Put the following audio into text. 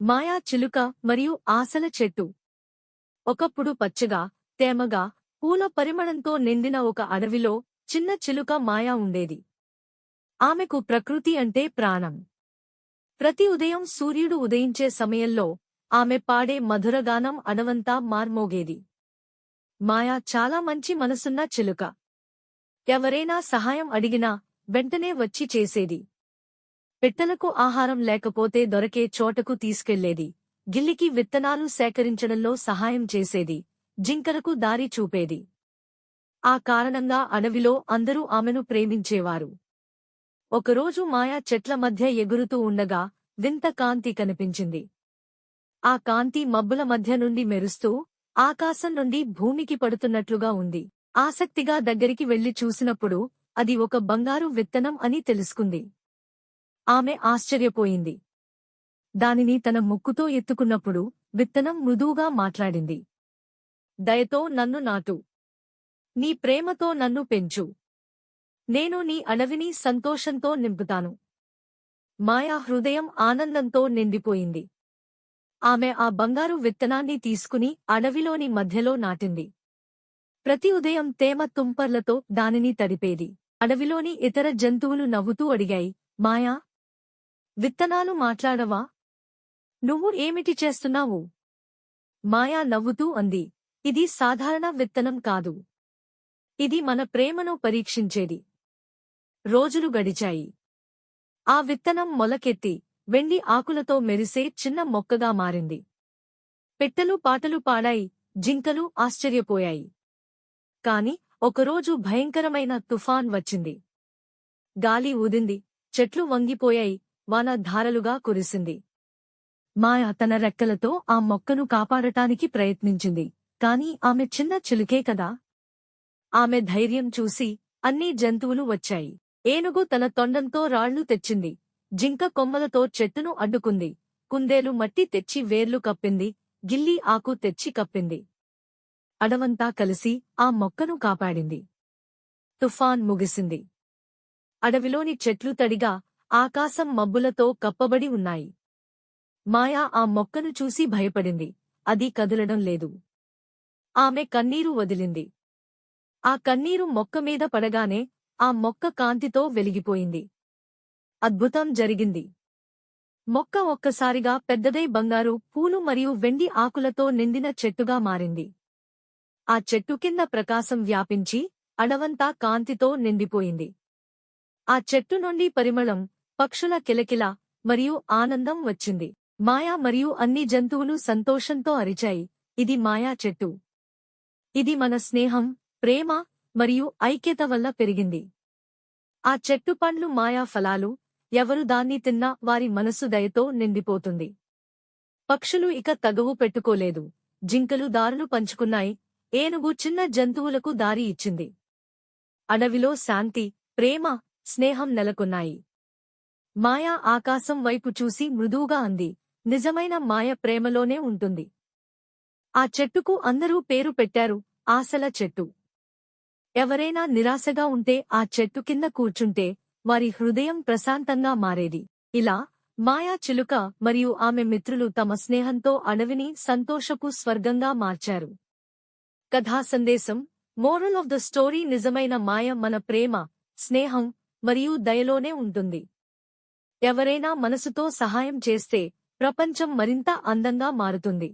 మాయా చిలుక మరియు ఆశల చెట్టు. ఒకప్పుడు పచ్చగా తేమగా పూల పరిమళంతో నిండిన ఒక అడవిలో చిన్న చిలుక మాయా ఉండేది. ఆమెకు ప్రకృతి అంటే ప్రాణం. ప్రతి ఉదయం సూర్యుడు ఉదయించే సమయంలో ఆమె పాడే మధురగానం అడవంతా మార్మోగేది. మాయా చాలా మంచి మనసున్న చిలుక. ఎవరైనా సహాయం అడిగినా వెంటనే వచ్చి చేసేది. పిట్టలకు ఆహారం లేకపోతే దొరకే చోటకు తీసుకెళ్ళేది. గిల్లికి విత్తనాలు సేకరించడంలో సహాయం చేసేది. జింకలకు దారి చూపేది. ఆ కారణంగా అడవిలో అందరూ ఆమెను ప్రేమించేవారు. ఒకరోజు మాయా చెట్ల మధ్య ఎగురుతూ ఉండగా వింత కాంతి కనిపించింది. ఆ కాంతి మబ్బుల మధ్య నుండి మెరుస్తూ ఆకాశం నుండి భూమికి పడుతున్నట్లుగా ఉంది. ఆసక్తిగా దగ్గరికి వెళ్ళి చూసినప్పుడు అది ఒక బంగారు విత్తనం అని తెలుసుకుంది. ఆమె ఆశ్చర్యపోయింది. దానిని తన ముక్కుతో ఎత్తుకున్నప్పుడు విత్తనం మృదువుగా మాట్లాడింది. దయతో నన్ను నాటు. నీ ప్రేమతో నన్ను పెంచు. నేను నీ అడవిని సంతోషంతో నింపుతాను. మాయా హృదయం ఆనందంతో నిండిపోయింది. ఆమె ఆ బంగారు విత్తనాన్ని తీసుకుని అడవిలోని మధ్యలో నాటింది. ప్రతి ఉదయం తేమ తుంపర్లతో దానిని తడిపేది అడవిలోని ఇతర జంతువులు నవ్వుతూ అడిగాయి మాయా విత్తనాలు మాట్లాడవా? నువ్వు ఏమిటి చేస్తున్నావు? మాయా నవ్వుతూ అంది. ఇది సాధారణ విత్తనం కాదు. ఇది మన ప్రేమను పరీక్షించేది. రోజులు గడిచాయి. ఆ విత్తనం మొలకెత్తి వెండి ఆకులతో మెరిసే చిన్న మొక్కగా మారింది. పెట్టెలు పాటలు పాడాయి జింకలు ఆశ్చర్యపోయాయి. కాని ఒకరోజు భయంకరమైన తుఫాన్ వచ్చింది. గాలి ఊదింది చెట్లు వంగిపోయాయి వాన ధారలుగా కురిసింది. మాయ తన రెక్కలతో ఆ మొక్కను కాపాడటానికి ప్రయత్నించింది. కాని ఆమె చిన్న చిలుకే కదా? ఆమె ధైర్యం చూసి అన్ని జంతువులు వచ్చాయి. ఏనుగు తన తొండంతో రాళ్ళు తెచ్చింది. జింక కొమ్మలతో చెట్టును అడ్డుకుంది. కుందేలు మట్టి తెచ్చి వేర్లు కప్పింది. గిల్లి ఆకు తెచ్చి కప్పింది. అడవంతా కలిసి ఆ మొక్కను కాపాడింది. తుఫాన్ ముగిసింది. అడవిలోని చెట్లు తడిగా ఆకాశం మబ్బులతో కప్పబడి ఉన్నాయి. మాయా ఆ మొక్కను చూసి భయపడింది. అది కదలడం లేదు. ఆమె కన్నీరు వదిలింది. ఆ కన్నీరు మొక్క మీద పడగానే ఆ మొక్క కాంతితో వెలిగిపోయింది. అద్భుతం జరిగింది. మొక్క ఒక్కసారిగా పెద్దదై బంగారు పూలు మరియు వెండి ఆకులతో నిండిన చెట్టుగా మారింది. ఆ చెట్టు కింద ప్రకాశం వ్యాపించి అడవంతా కాంతితో నిండిపోయింది. ఆ చెట్టు నుండి పరిమళం పక్షుల కిలకిల మరియు ఆనందం వచ్చింది. మాయా మరియు అన్ని జంతువులు సంతోషంతో అరిచాయి. ఇది మాయా చెట్టు. ఇది మన స్నేహం ప్రేమ మరియు ఐక్యత వల్ల పెరిగింది. ఆ చెట్టు పండ్లు మాయా ఫలాలు. ఎవరు దాన్ని తిన్నా వారి మనసు దయతో నిండిపోతుంది. పక్షులు ఇక తగవు పెట్టుకోలేదు. జింకలు దారులు పంచుకున్నాయి. ఏనుగు చిన్న జంతువులకు దారి ఇచ్చింది. అడవిలో శాంతి ప్రేమ స్నేహం నెలకొన్నాయి. మాయా ఆకాశం వైపు చూసి మృదువుగా అంది. నిజమైన మాయ ప్రేమలోనే ఉంటుంది. ఆ చెట్టుకు అందరూ పేరు పెట్టారు. ఆశల చెట్టు. ఎవరైనా నిరాశగా ఉంటే ఆ చెట్టు కింద కూర్చుంటే వారి హృదయం ప్రశాంతంగా మారేది. ఇలా మాయా చిలుక మరియు ఆమె మిత్రులు తమ స్నేహంతో అడవిని సంతోషపు స్వర్గంగా మార్చారు. కథా సందేశం మోరల్ ఆఫ్ ద స్టోరీ నిజమైన మాయ మన ప్రేమ స్నేహం మరియు దయలోనే ఉంటుంది. ఎవరైనా మనసుతో సహాయం చేస్తే ప్రపంచం మరింత అందంగా మారుతుంది.